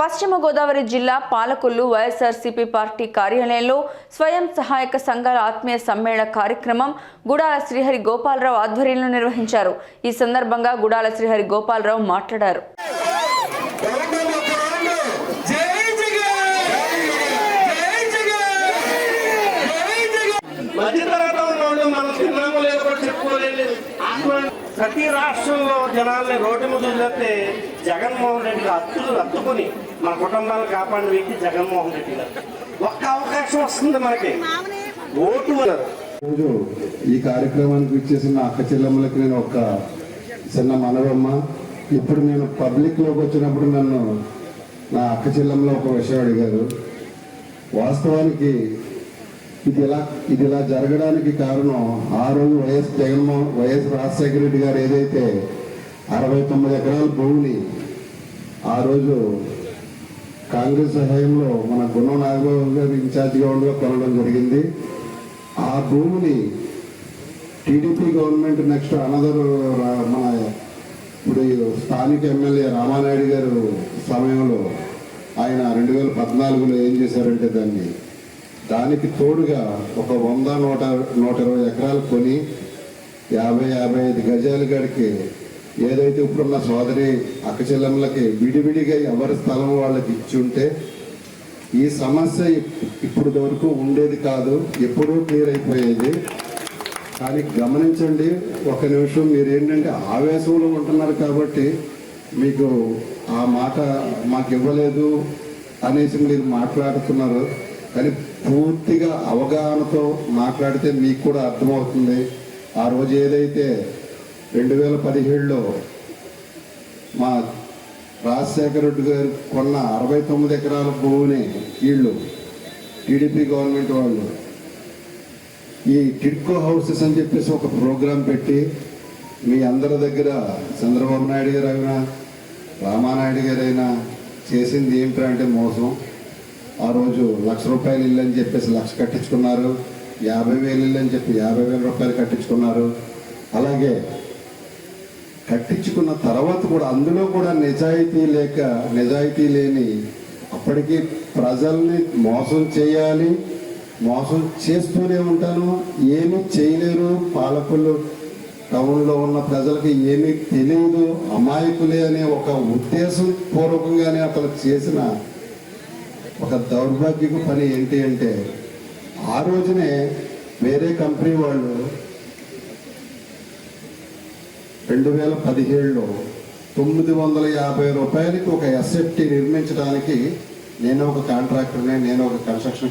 పశ్చిమ గోదావరి జిల్లా పాలకొల్లు వైఎస్ఆర్సీపీ పార్టీ కార్యాలయంలో స్వయం సహాయక సంఘాల ఆత్మీయ సమ్మేళన కార్యక్రమం గుడాల శ్రీహరి గోపాలరావు ఆధ్వర్యంలో నిర్వహించారు. ఈ సందర్భంగా గుడాల శ్రీహరి గోపాలరావు మాట్లాడారు. ప్రతి రాష్ట్రంలో జనాల్ని రోడ్డు మీద వదిలేస్తే జగన్మోహన్ రెడ్డి అత్తులు అత్తుకుని మన కుటుంబాలను కాపాడిన వ్యక్తి జగన్మోహన్ రెడ్డి గారు. ఒక్క అవకాశం వస్తుంది మనకి. ఓటు రోజు ఈ కార్యక్రమానికి ఇచ్చేసిన అక్క చెల్లెమ్మలకి నేను ఒక చిన్న మనవమ్మ. ఇప్పుడు నేను పబ్లిక్లోకి వచ్చినప్పుడు నన్ను నా అక్క చెల్లెమ్మలో ఒక విషయం అడిగారు. వాస్తవానికి ఇది ఇలా ఇది ఇలా జరగడానికి కారణం ఆ రోజు వైఎస్ జగన్మోహన్ వైఎస్ రాజశేఖర రెడ్డి గారు ఏదైతే అరవై తొమ్మిది ఎకరాల భూమిని ఆ రోజు కాంగ్రెస్ సహాయంలో మన గుణం నాగబాబు గారు ఇన్ఛార్జిగా ఉండగా కొనడం జరిగింది. ఆ భూమిని టీడీపీ గవర్నమెంట్ నెక్స్ట్ అనదర్ మన ఇప్పుడు స్థానిక ఎమ్మెల్యే రామానాయుడు గారు సమయంలో ఆయన రెండు వేల పద్నాలుగులో ఏం చేశారంటే దాన్ని దానికి తోడుగా ఒక వంద నూట నూట ఇరవై ఎకరాలు కొని యాభై యాభై ఐదు గజాల గడికి ఏదైతే ఇప్పుడున్న సోదరి అక్కచెల్లెమ్మలకి విడివిడిగా ఎవరి స్థలం వాళ్ళకి ఇచ్చి ఉంటే ఈ సమస్య ఇప్పుడు వరకు ఉండేది కాదు ఎప్పుడూ క్లియర్ అయిపోయేది. కానీ గమనించండి ఒక నిమిషం మీరు ఏంటంటే ఆవేశంలో ఉంటున్నారు కాబట్టి మీకు ఆ మాట మాకు ఇవ్వలేదు అనేసి మీరు మాట్లాడుతున్నారు. కానీ పూర్తిగా అవగాహనతో మాట్లాడితే మీకు కూడా అర్థమవుతుంది. ఆ రోజు ఏదైతే రెండు వేల పదిహేడులో మా రాజశేఖర రెడ్డి గారు కొన్న అరవై తొమ్మిది ఎకరాల భూమిని వీళ్ళు టీడీపీ గవర్నమెంట్ వాళ్ళు ఈ టిడ్కో హౌసెస్ అని చెప్పేసి ఒక ప్రోగ్రాం పెట్టి మీ అందరి దగ్గర చంద్రబాబు నాయుడు గారు అయినా రామానాయుడు గారైనా చేసింది ఏంటంటే మోసం. ఆ రోజు లక్ష రూపాయలు ఇల్లు అని చెప్పేసి లక్ష కట్టించుకున్నారు. యాభై వేలు ఇల్లు అని చెప్పి యాభై వేల రూపాయలు కట్టించుకున్నారు. అలాగే కట్టించుకున్న తర్వాత కూడా అందులో కూడా నిజాయితీ లేక నిజాయితీ లేని అప్పటికి ప్రజల్ని మోసం చేయాలి మోసం చేస్తూనే ఉంటాను. ఏమీ చేయలేరు. పాలకులు టౌన్లో ఉన్న ప్రజలకి ఏమీ తెలియదు. అమాయకులే అనే ఒక ఉద్దేశం పూర్వకంగానే అతను చేసిన ఒక దౌర్భాగ్యపు పని ఏంటి అంటే ఆ రోజునే వేరే కంపెనీ వాళ్ళు రెండు వేల పదిహేడులో తొమ్మిది వందల యాభై రూపాయలకి ఒక ఎస్ఎఫ్టీ నిర్మించడానికి నేను ఒక కాంట్రాక్టర్ని నేను ఒక కన్స్ట్రక్షన్